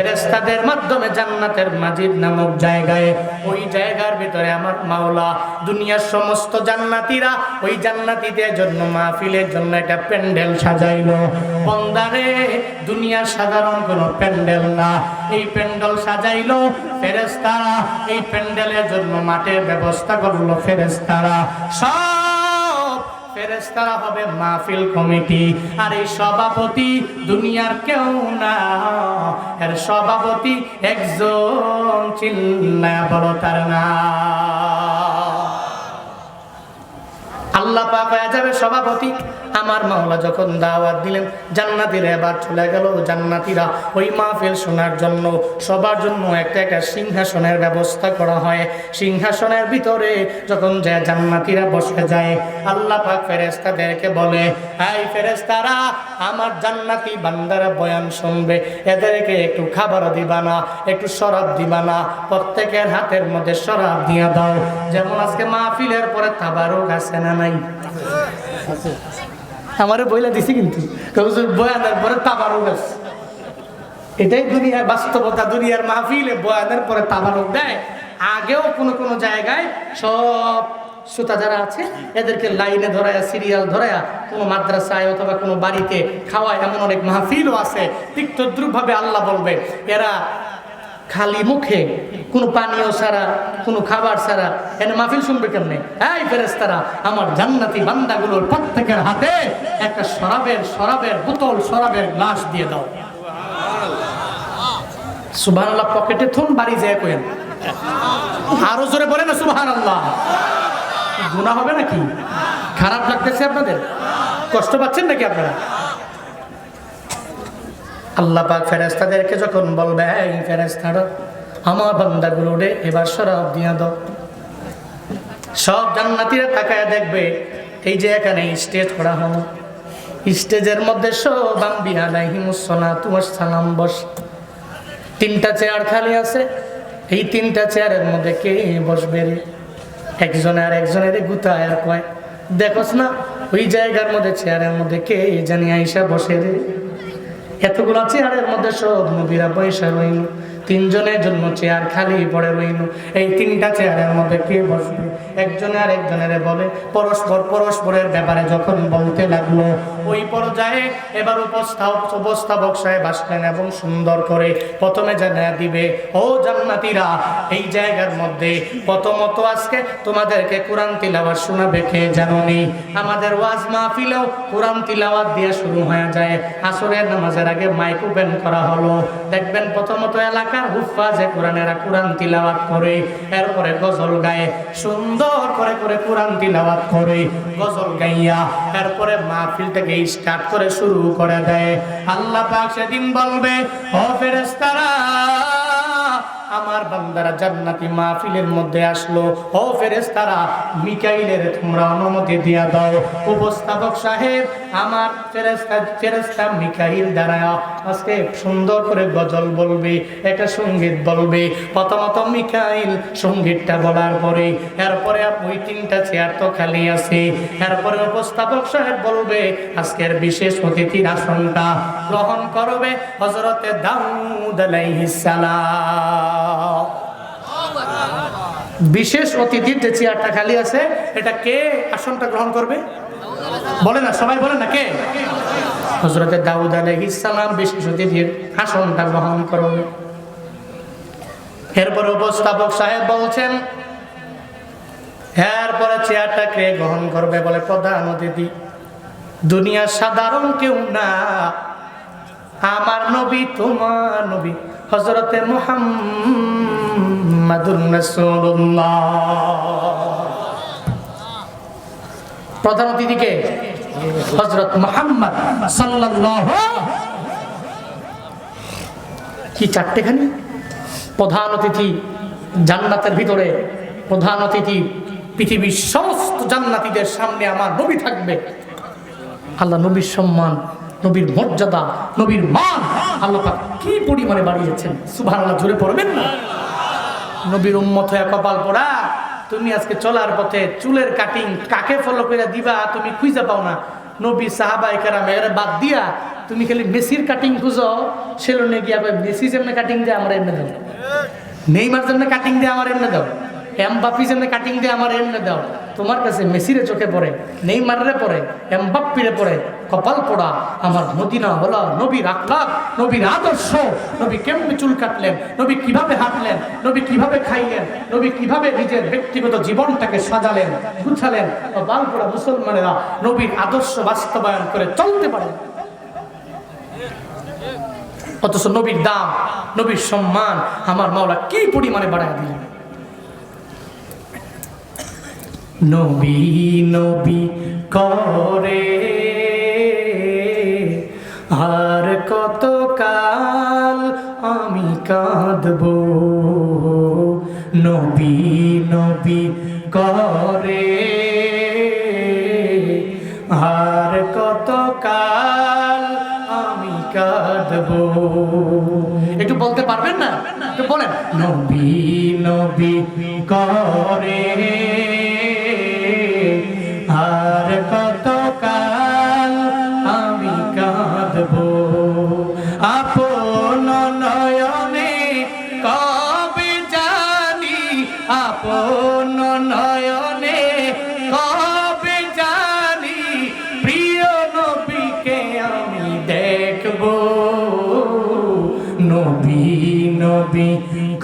ফেরেস্তাদের মাধ্যমে জান্নাতের মাজিদ নামক জায়গায়, ওই জায়গার ভিতরে আমার মাওলা, দুনিয়ার সমস্ত জান্নাতীরা ওই জান্নাতীদের জন্য মাহফিলের জন্য একটা প্যান্ডেল সাজাইল। বন্দারে, দুনিয়ার সাধারণ কোনো প্যান্ডেল না। এই প্যান্ডেল সাজাইল ফেরেস্তারা এই প্যান্ডেলের জন্য মাঠের ব্যবস্থা করল ফেরেস্তারা সব ফেরেস্তারা হবে মাহফিল কমিটি। আর এই সভাপতি দুনিয়ার কেউ না। এর সভাপতি একজন চিল্লা বড় তার না আল্লাহ পাক হয়ে যাবে সভাপতি। আমার মাওলা যখন দাওয়াত দিলেন, জান্নাতিরা এবার চলে গেল জান্নাতিরা। ওই মাহফিল শোনার জন্য, সবার জন্য একটা একটা সিংহাসনের ব্যবস্থা করা হয়। সিংহাসনের ভিতরে যখন যে জান্নাতিরা বসে যায়, আল্লাহ পাক ফেরেস্তাদেরকে বলে, হাই ফেরেস্তারা আমার জান্নাতি বান্দারা বয়ান শুনবে। এদেরকে একটু খাবার দিবা না, একটু শরাব দিবা না, প্রত্যেকের হাতের মধ্যে শরাব দিয়া দাও। যেমন আজকে মাহফিলের পরে তাবারুক গাছে না নাই? আমারে বইলা দিছি কিন্তু। পরে এটাই দুনিয়ার বাস্তবতা দুনিয়ার মাহফিলে বয়ানের পরে তাবারুক দেয়। আগেও কোনো কোনো জায়গায় সব শ্রোতা যারা আছে, এদেরকে লাইনে ধরায়া, সিরিয়াল ধরায়া, কোনো মাদ্রাসায় অথবা কোনো বাড়িতে খাওয়ায় এমন অনেক মাহফিলও আছে। ঠিক তদ্রুপভাবে আল্লাহ বলবে, এরা খালি মুখে কোনো পানীয় ছাড়া, কোনো খাবার ছাড়া। এনে মাহফিল শুনবে কেমনে? এই ফেরেস্তারা আমার জান্নাতি বান্দাগুলোর প্রত্যেকের হাতে একটা শরাবের শরাবের বোতল, শরাবের গ্লাস দিয়ে দাও। আল্লাহ পকেটে থুন, বাড়ি যায় কোয়েন আরও জোরে বলে না সুবহান আল্লাহ গুণা হবে নাকি? খারাপ লাগতেছে আপনাদের? কষ্ট পাচ্ছেন নাকি আপনারা? আল্লাহ পাক ফেরেস্তাদেরকে যখন বলবে এই ফেরেস্তারা আমার বান্দাগুলো রে, এবার সরাব দিয়া দাও। সব জান্নাতিরা তাকায় দেখবে, এই যে এখানে স্টেজ করা হলো। স্টেজের মধ্যে সব আম্বি আলাইহিমুসসালাম তোমার সালাম বস। তিনটা চেয়ার খালি আছে। এই তিনটা চেয়ারের মধ্যে কে বসবে রে? একজনে আর একজনের গুতায় আর কয়। দেখোস না, ওই জায়গার মধ্যে, চেয়ারের মধ্যে কে জানি আইসা বসে রে। এতগুলো চেয়ারের মধ্যে সব নবীরা পয়সা রইল। তিনজনের জন্য চেয়ার খালি পড়ে রইল। এই তিনটা চেয়ারের মধ্যে কে বসবে? একজনে আর একজনের বলে, পরস্পর পরস্পরের ব্যাপারে যখন বলতে লাগল, ওই পর্যায়ে এবার উপস্থাপক উপস্থাপক সাহেব আসলেন এবং সুন্দর করে প্রথমে জানা দিবে, ও জান্নাতিরা, এই জায়গার মধ্যে প্রথমত আজকে তোমাদেরকে কোরআন তিলাওয়াত শোনাবে কে জানোনি? আমাদের ওয়াজ মাহফিলেও কোরআন তিলাওয়াত দিয়ে শুরু হয়ে যায়। আসরের নামাজের আগে মাইক ওপেন করা হলো। দেখবেন প্রথমত এলাকার হুফাজে কোরআনেরা কোরআন তিলাওয়াত করে, এরপরে গজল গায়ে। সুন্দর করে করে কোরআন তিলাওয়াত করে, গজল গাইয়া এরপরে মাহফিলটাকে স্টার্ট করে শুরু করে দেয়। আল্লাহ পাক সেদিন বলবে, ও ফেরেশতারা আমার বান্দারা জান্নাতি মাহফিলের মধ্যে আসলো। ও ফেরেশতারা, মিকাইলের তোমরা অনুমতি দিয়া দাও। উপস্থাপক সাহেব, আমার ফেরেশতা ফেরেশতা মিকাইল দ্বারা আজকে সুন্দর করে গজল বলবে, একটা সংগীত বলবে। প্রথমত মিকাইল সঙ্গীতটা বলার পরে, এরপরে ওই তিনটা চেয়ার তো খালি আছে। এরপরে উপস্থাপক সাহেব বলবে, আজকের বিশেষ অতিথির আসনটা গ্রহণ করবে হজরতে দাউদ আলাইহিস সালাম। বিশেষ অতিথির যে চেয়ারটা খালি আছে, এটা কে আসনটা গ্রহণ করবে? বলে না, সবাই বলে না, কে? হজরতে দাউদ আলাইহিস সালাম বিশেষ অতিথির আসনটা গ্রহণ করবে। এরপরে উপস্থাপক সাহেব বলছেন, এরপরে চেয়ারটা কে গ্রহণ করবে বলে প্রধান অতিথি। দুনিয়ার সাধারণ কেউ না, আমার নবী, তোমার নবী। হজরতে প্রধান অতিথিকে হজরত মোহাম্মদ সাল্লাল্লাহু কি চারটেখানি? প্রধান অতিথি জান্নাতের ভিতরে, প্রধান অতিথি পৃথিবীর সমস্ত জান্নাতীদের সামনে আমার নবী থাকবে। আল্লাহ নবীর সম্মান নবীর মর্যাদা, নবীর মান আল্লাহ পাক কি পরিমাণে বাড়িয়েছেন? সুভান আল্লাহ জুড়ে পড়বেন না? নবীর উম্মত হয়ে কপাল পড়া। তুমি আজকে চলার পথে চুলের কাটিং কাকে ফলো করে দিবা তুমি খুঁজে পাও না। নবী সাহাবাই কারাম এরা বাদ দিয়া তুমি খালি মেসির কাটিং খুঁজো। সেলুনে গিয়া মেসি যেমনি কাটিং দিয়ে, আমার এমনি দাও। নেইমার যেমনি কাটিং দিয়ে, আমার এমনি দাও। এমবাপি যেমনি কাটিং দিয়ে, আমার এমনি দাও। তোমার কাছে মেসিরে চোখে পড়ে নেইমারে পড়ে, এমবাপ্পিরে পড়ে। কপাল পড়া। আমার মদিনা হলো নবীর আখলাক নবীর আদর্শ, নবী কেমনি চুল কাটলেন, নবী কীভাবে হাঁটলেন, নবী কীভাবে খাইলেন, নবী কীভাবে নিজের ব্যক্তিগত জীবনটাকে সাজালেন, গুছালেন। বাল পড়া মুসলমানেরা নবীর আদর্শ বাস্তবায়ন করে চলতে পারে অথচ নবীর দাম, নবীর সম্মান আমার মাওলা কি পরিমাণে বাড়ায় দিলেন? নবী নবী করে আর কত কাল আমি কাঁদব? নবী নবী করে। আর কত কাল আমি কাঁদব? একটু বলতে পারবেন না? একটু বলেন। নবী নবী করে।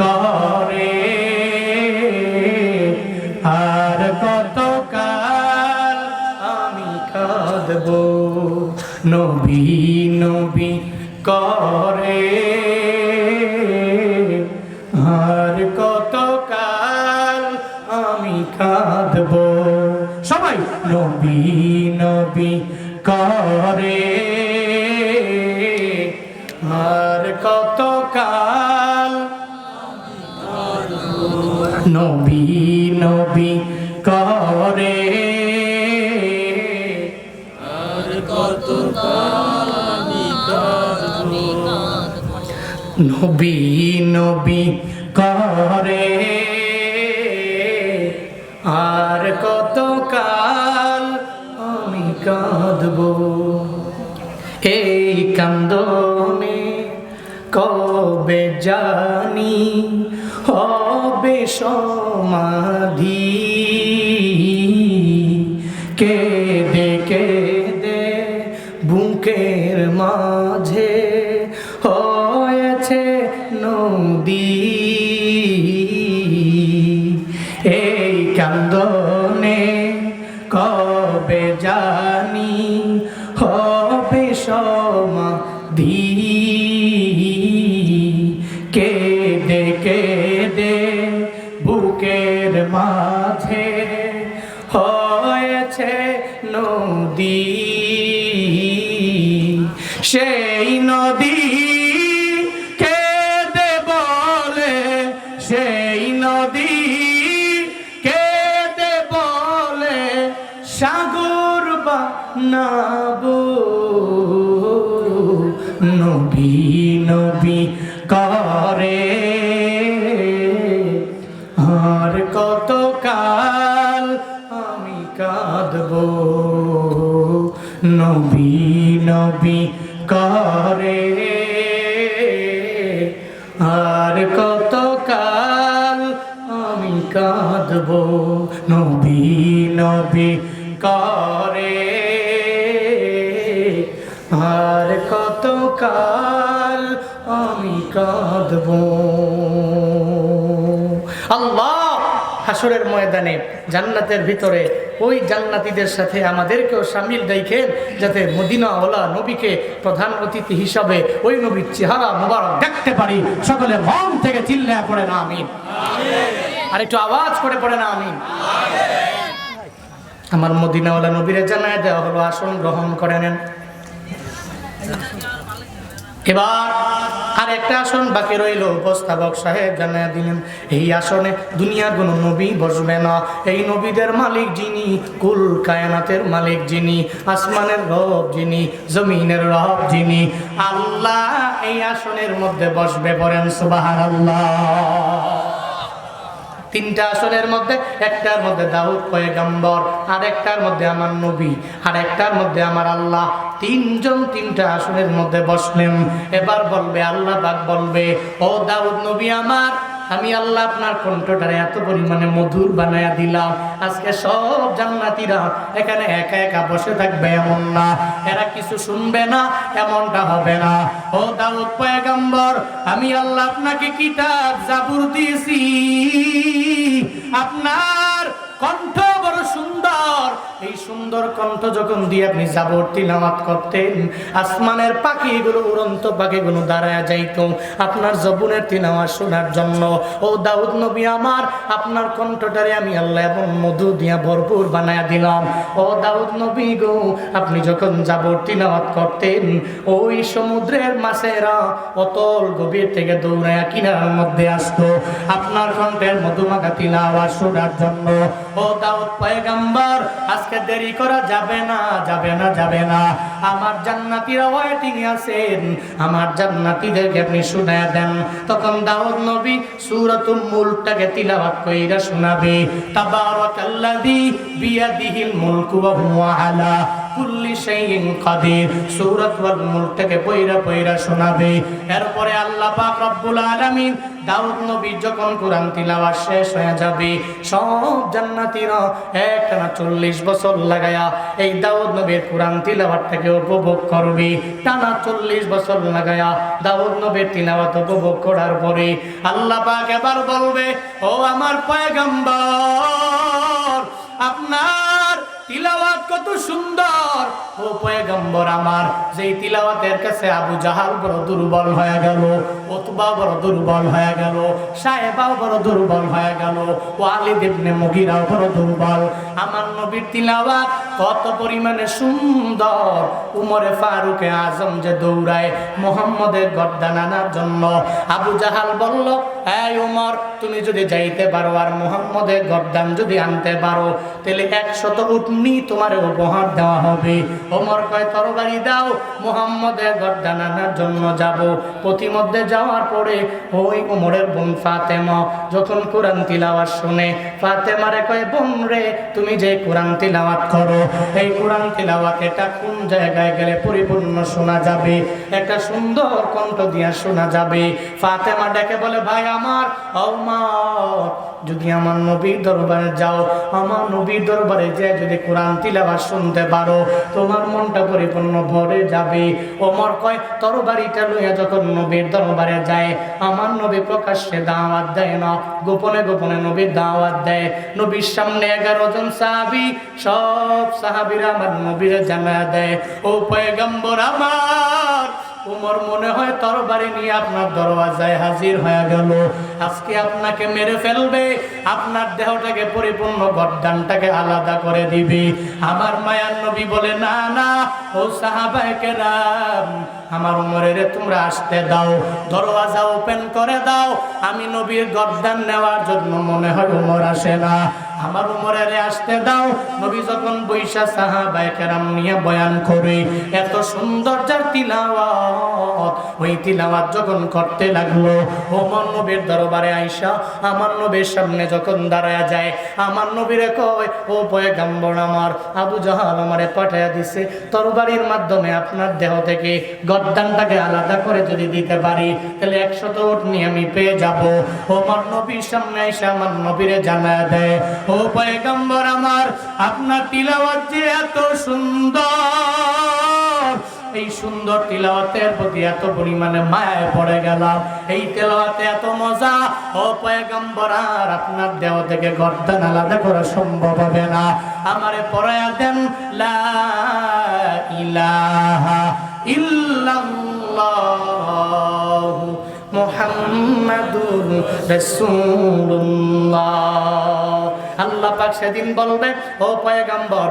করে আর কত কাল আমি কাঁদব নবী নবী করে। নবী নবী করে। নবী নবী করে। আর কত কাল আমি কাঁদব। এই কান্দনে কবে জানি হবে সমাধি। কেঁদে বানাবো। নবী নবী করে। আর কত কাল আমি কাঁদব। নবী নবী করে। আর কত কাল আমি কাঁদব। নবী নবী করে। আর কত কাল আমি কাঁদব? আল্লাহ হাসরের ময়দানে জান্নাতের ভিতরে ওই জান্নাতীদের সাথে আমাদেরকেও সামিল দেখেন যাতে মদিনা ওলা নবীকে প্রধান অতিথি হিসাবে ওই নবীর চেহারা মোবারক দেখতে পারি। সকলে মন থেকে চিল্লা পড়ে না আমিন। আর একটু আওয়াজ করে পড়ে না আমিন। আমার মদিনাওয়ালা নবীরে জানায় দেওয়া হলো আসন গ্রহণ করে নেন। এবার আর একটা আসন বাকি রইল। উপস্থাপক সাহেব জানায় দিলেন, এই আসনে দুনিয়ার কোনো নবী বসবে না। এই নবীদের মালিক যিনি, কুল কায়নাতের মালিক যিনি, আসমানের রব যিনি, জমিনের রব যিনি। আল্লাহ এই আসনের মধ্যে বসবে পড়েন সুবাহার আল্লাহ তিনটা আসনের মধ্যে, একটার মধ্যে দাউদ পয়গাম্বর আর একটার মধ্যে আমার নবী আর একটার মধ্যে আমার আল্লাহ। তিনজন তিনটা আসনের মধ্যে বসলেন। এবার বলবে, আল্লাহ বাক বলবে, ও দাউদ নবী আমার আমি আল্লাহ আপনার কণ্ঠটারে এত পরিমাণে মধুর বানায়া দিলাম। আজকে সব জান্নাতিরা এখানে একা একা বসে থাকবে এমন না। এরা কিছু শুনবে না, এমনটা হবে না। ও দাউদ পয়গম্বর, আমি আল্লাহ আপনাকে কিতাব জাবুর দিয়েছি। আপনার কণ্ঠ বড় সুন্দর। এই সুন্দর কণ্ঠ যখন দিয়ে আপনি জাবর তিলামাত করতেন, আসমানের পাখিগুলো, উড়ন্ত পাখিগুলো দাঁড়ায় যাইত। আপনার জবুনের তিলাওয়াত শোনার জন্য, ও দাউদ নবী আমার, আপনার কণ্ঠটারে আমি আল্লাহ এবং মধু দিয়া ভরপুর বানায়া দিলাম। ও দাউদ নবী গো, আপনি যখন জাবর তিলাওয়াত করতেন, ওই সমুদ্রের মাছেরা অতল গভীর থেকে দৌড়ায় কিনার মধ্যে আসতো। আপনার কণ্ঠের মধুমাখা তিলাওয়াত শোনার জন্য, ও দাউদ পয়গাম্বর, আজকে দেরি করা যাবে না যাবে না যাবে না। আমার জান্নাতিরা ওয়েটিং আছেন, আমার জান্নাতিদেরকে আপনি শুনায় দেন। তখন দাউদ নবী সূরাতুল মুলকটাকে তিলাওয়াত কইরা শোনাবে, তাবারাকাল্লাযী বিয়াদিহিল মুলকু ওয়া হুয়া আলা। পয়রা শোনাবে। এরপরে যখন শেষ হয়ে যাবে উপভোগ করবে। টানা চল্লিশ বছর লাগায়া দাউদ নবীর তিলাওয়াত উপভোগ করার পরে আল্লাহ পাক এবার বলবে, ও আমার পয়গম্বর, আপনার তিলাওয়াত কত সুন্দর। ও পয়গম্বর আমার, যেই তিলাওয়াতের কাছে আবু জাহাল বড় দুর্বল হয়ে গেল ওতবা বড় দুর্বল হয়ে গেল, সাহেবাও বড় দুর্বল হয়ে গেল, ওয়ালিদ ইবনে মুগিরাও বড় দুর্বল। আমার নবীর তিলাওয়াত কত পরিমাণে সুন্দর উমরে ফারুকে আজম যে দৌড়ায় মোহাম্মদের গর্দান আনার জন্য। আবু জাহাল বলল, এই উমর, তুমি যদি যাইতে পারো আর মোহাম্মদের গর্দান যদি আনতে পারো, তাহলে একশত উটনি তোমার উপহার দেওয়া হবে। ওমর কয়, তরবারি দাও, মোহাম্মদের গর্দান আনার জন্য যাব। প্রতিমধ্যে যাওয়ার পরে ওই ওমরের বোন ফাতেমা যখন কোরআন তিলাওয়াত শুনে, ফাতেমারে কয়, বোন রে, তুমি যে কোরআন তিলাওয়াত করো এই কোরআন তিলাওয়াত এটা কোন জায়গায় গেলে পরিপূর্ণ শোনা যাবে? একটা সুন্দর কণ্ঠ দিয়া শোনা যাবে। ফাতেমা ডেকে বলে, ভাই আমার ও মা যদি আমার নবীর দরবারে যাও, আমার নবীর দরবারে যে যদি কোরআন তিলাওয়াত শুনতে পারো, তোমার মনটা পরিপূর্ণ ভরে যাবে। ওমর কয়, তরবারিটা লইয়া যখন নবীর দরবারে যায়, আমার নবী প্রকাশ্যে দাওয়াত দেয় না, গোপনে গোপনে নবীর দাওয়াত দেয়। নবীর সামনে এগারো জন সাহাবি, সব সাহাবিরা আমার নবীরা জানা দেয়, ও পয়গম্বর আমার উমর মনে হয় তরবারি নিয়ে আপনার দরওয়াজায় হাজির হয়ে গেল। আজকে আপনাকে মেরে ফেলবে। আপনার দেহটাকে পরিপূর্ণ গর্দানটাকে আলাদা করে দিবে। আমার মায়ার নবী বলে, না না, ও সাহাবায়ে রাম আমার উমরের তোমরা আসতে দাও, দরওয়াজা ওপেন করে দাও। আমি নবীর গর্দান নেওয়ার জন্য মনে হয় উমর আসে না। আমার উমরের আসতে দাও। নবী যখন বৈশা সাহাবায়ে কেরাম নিয়ে বয়ান করে, এত সুন্দর যার তিলাওয়াত, ওই তিলাওয়াত যখন করতে লাগল, ওমর নবীর দরবারে আইসা আমার নবীর সামনে যখন দাঁড়ায় যায়, আমার নবীরে কয়, ও পয়গাম্বর আমার, আবু জাহাল আমারে পাঠাইয়া দিছে। তরবারির মাধ্যমে আপনার দেহ থেকে গদ্দানটাকে আলাদা করে যদি দিতে পারি, তাহলে একশত উট নিয়ে আমি পেয়ে যাব। ওমর নবীর সামনে এসে আমার নবীরে জানায় দেয় ও পয়গম্বর আমার, আপনার তিলাওয়াত যে এত সুন্দর। এই সুন্দর তিলাওয়াতের প্রতি এত পরিমাণে মায়ায় পড়ে গেলাম। এই তেলাওয়াতে এত মজা। ও পয়গম্বর আর আপনার দেহ থেকে গর্দান আলাদা করা সম্ভব হবে না। আমারে পড়ায়া দেন, লা ইলাহা ইল্লাল্লাহ মোহাম্মদুর রসুল্লাহ আল্লাহ পাক সেদিন বলবে ও পয়গম্বর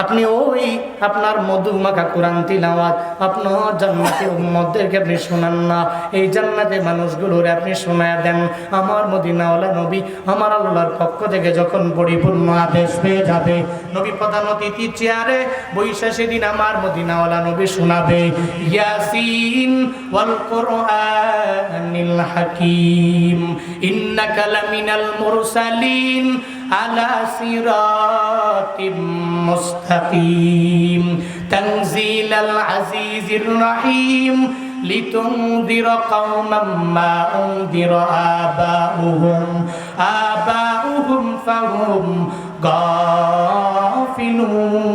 আপনি ওই আপনার মধুমাখা কোরআন তিলাওয়াত, আপনার জান্নাতের উম্মতদেরকে আপনি শোনান না। এই জান্নাতে মানুষগুলোর আপনি শোনায় দেন। আমার মদিনাওয়ালা নবী আমার আল্লাহর পক্ষ থেকে যখন পরিপূর্ণ আদেশ পেয়ে যাবে, নবী প্রধান অতিথি চেয়ারে বৈশা সেদিন আমার মদিনাওয়ালা নবী শোনাবে, ইয়াসিন ওয়াল কোরআনিল হাকিম, ইন্নাকা লামিনাল মুরসালিন على صراط مستقيم تنزيل العزيز الرحيم لتنذر قوما ما أنذر آباؤهم آباؤهم فهم غافلون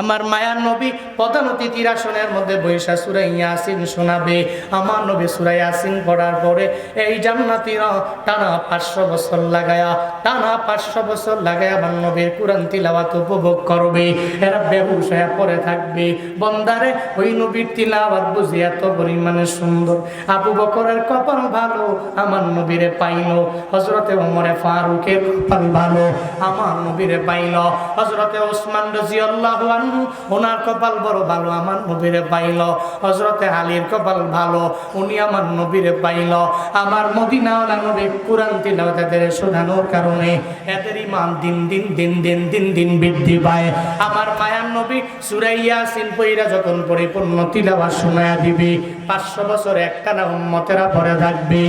আমার মায়ার নবী প্রধান অতিথির আসনের মধ্যে বৈশা সুরাই ইয়াসিন শোনাবে। আমার নবী সুরাই ইয়াসিন পড়ার পরে এই জান্নাতিরা টানা পাঁচশো বছর লাগায়া, টানা পাঁচশো বছর লাগায়া আমার নবীর কোরআন তিলাওয়াত উপভোগ করবে। এরা ব্যবসায় পরে থাকবে। বন্দারে, ওই নবীর তিলাওয়াত বুঝি এত পরিমাণে সুন্দর। আবু বকরের কপাল ভালো, আমার নবীরে পাইল। হজরতে ওমরে ফারুকের কপাল ভালো, আমার নবীরে পাইল। হজরতে ওসমান রাজি আল্লাহ ওনার কপাল বড় ভালো, আমার নবীরে পাইল। হজরতে আলীর কপাল ভালো, উনি আমার নবীরে পাইল। আমার মদিনাওয়ালা নবী কোরআন তিলাও তাদের শোনানোর কারণে এদের ইমান দিন দিন দিন দিন দিন দিন বৃদ্ধি পায়। আমার মায়ার নবী সুরাইয়া শিল্পীরা যখন পরিপূর্ণ তিলাওয়া শোনায়া দিবে, পাঁচশো বছর একটানা উম্মতেরা পরে থাকবে।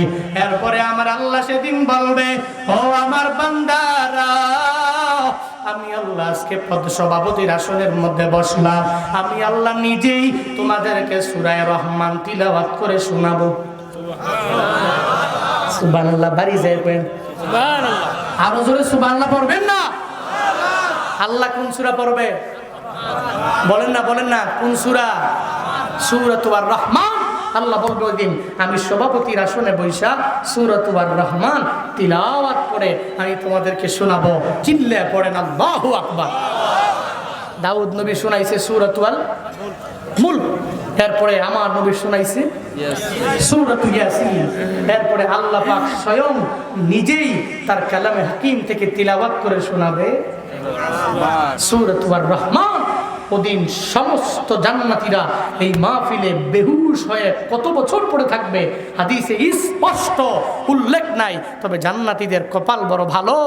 এরপরে আমার আল্লাহ সেদিন বলবে, ও আমার বান্দারা আমি আল্লাহ আজকে পদ সভাপতির আসনের মধ্যে বসলাম। আমি আল্লাহ নিজেই তোমাদেরকে সুরায় রহমান তিলাওয়াত করে শোনাবো। সুবহানাল্লাহ বাড়ি যায় পেন আরও জোরে সুবহানাল্লাহ পড়বেন না? আল্লাহ কোন সূরা পড়বে? বলেন না বলেন না কোন সূরা? সূরাতুর রহমান আল্লাহ বলবে ওই দিন আমি সভাপতির আসনে বৈশা সুরতুয়ার রহমান তিলাওয়াত করে আমি তোমাদেরকে শোনাবো। চিল্লে পড়েন আল্লাহু আকবার। দাউদ নবী শোনাইছে সুরতুয়াল মূল এরপরে আমার নবী শোনাইছে সূরাত ইয়াসিন। এরপরে আল্লাহ পাক স্বয়ং নিজেই তার কালামে হাকিম থেকে তিলাওয়াত করে শোনাবে। সূরাতুর রহমান। ওদিন সমস্ত জান্নাতীরা এই মাহফিলে বেহুশ হয়ে কত বছর পরে থাকবে? হাদিসে স্পষ্ট, উল্লেখ নাই। তবে জান্নাতীদের কপাল বড় ভালো।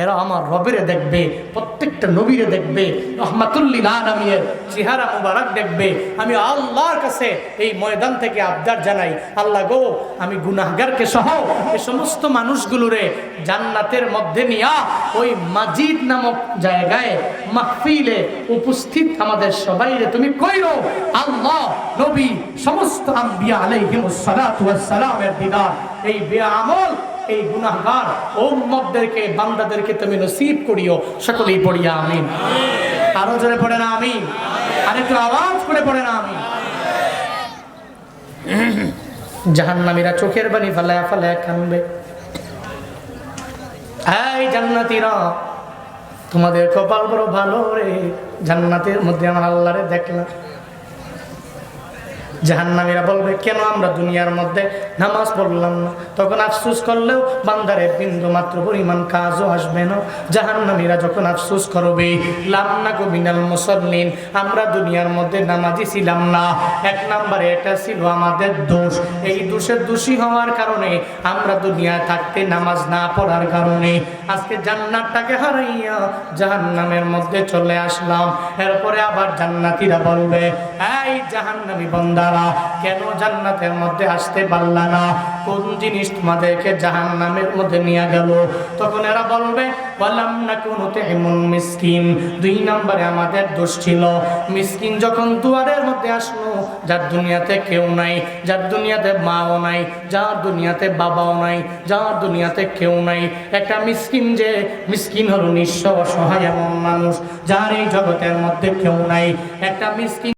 এরা আমার রবেরে দেখবে, প্রত্যেকটা নবীরে দেখবে, রহমাতুল্লিল আলমিয়ের চেহারা মুবারক দেখবে। আমি আল্লাহর কাছে এই ময়দান থেকে আবদার জানাই, আল্লাহ গো, আমি গুনাহগারকে সহ এই সমস্ত মানুষগুলোরে জান্নাতের মধ্যে নিয়া ওই মাজিদ নামক জায়গায় মাহফিলে উপস্থিত আমাদের সবাইরে তুমি কইরো আল্লাহ নবী সমস্ত আম্বিয়া আলাইহিমুস সালাতু ওয়াস সালামের দিদার। এই বেআমল এই গুনাহগার উম্মতদেরকে বান্দাদেরকে তুমি নসিব করিও। সকলেই পড়িয়া আমিন। আরও জোরে পড়ে না আমিন। আরেকটু আওয়াজ করে পড়ে না আমিন। জাহান্নামীরা চোখের বাণী ফালায় ফালায় কানবে। এই জান্নাতীরা তোমাদের কপাল বড় ভালো রে। জান্নাতের মধ্যে আমার আল্লাহরে দেখলাম। জাহান্নামীরা বলবে, কেন আমরা দুনিয়ার মধ্যে নামাজ পড়লাম না। তখন আফসুস করলেও বান্দারে বিন্দু মাত্র পরিমাণ কাজও আসবে না। জাহান্নামীরা যখন আফসুস করবে, লাম না কবিনাল মুসল্লিন, আমরা দুনিয়ার মধ্যে নামাজি ছিলাম না। এক নম্বরে এটা ছিল আমাদের দোষ। এই দোষের দোষী হওয়ার কারণে আমরা দুনিয়ায় থাকতে নামাজ না পড়ার কারণে আজকে জান্নাতটাকে হারাইয়া জাহান্নামের মধ্যে চলে আসলাম। এরপরে আবার জান্নাতীরা বলবে, এই জাহান্নামী বন্দা তারা কেন জান্নাতের মধ্যে আসতে পারলা না কোন জিনিস তোমাদেরকে জাহান নামের মধ্যে নিয়ে গেল? তখন এরা বলবে বললাম না কোন এমন মিসকিন। দুই নম্বরে আমাদের দোষ ছিল, মিসকিন যখন দুয়ারের মধ্যে আসলো, যার দুনিয়াতে কেউ নাই, যার দুনিয়াতে মাও নাই, যার দুনিয়াতে বাবাও নাই, যার দুনিয়াতে কেউ নাই। একটা মিসকিন যে, মিসকিন হলো নিঃস্ব অসহায় এমন মানুষ, যার এই জগতের মধ্যে কেউ নাই। একটা মিসকিন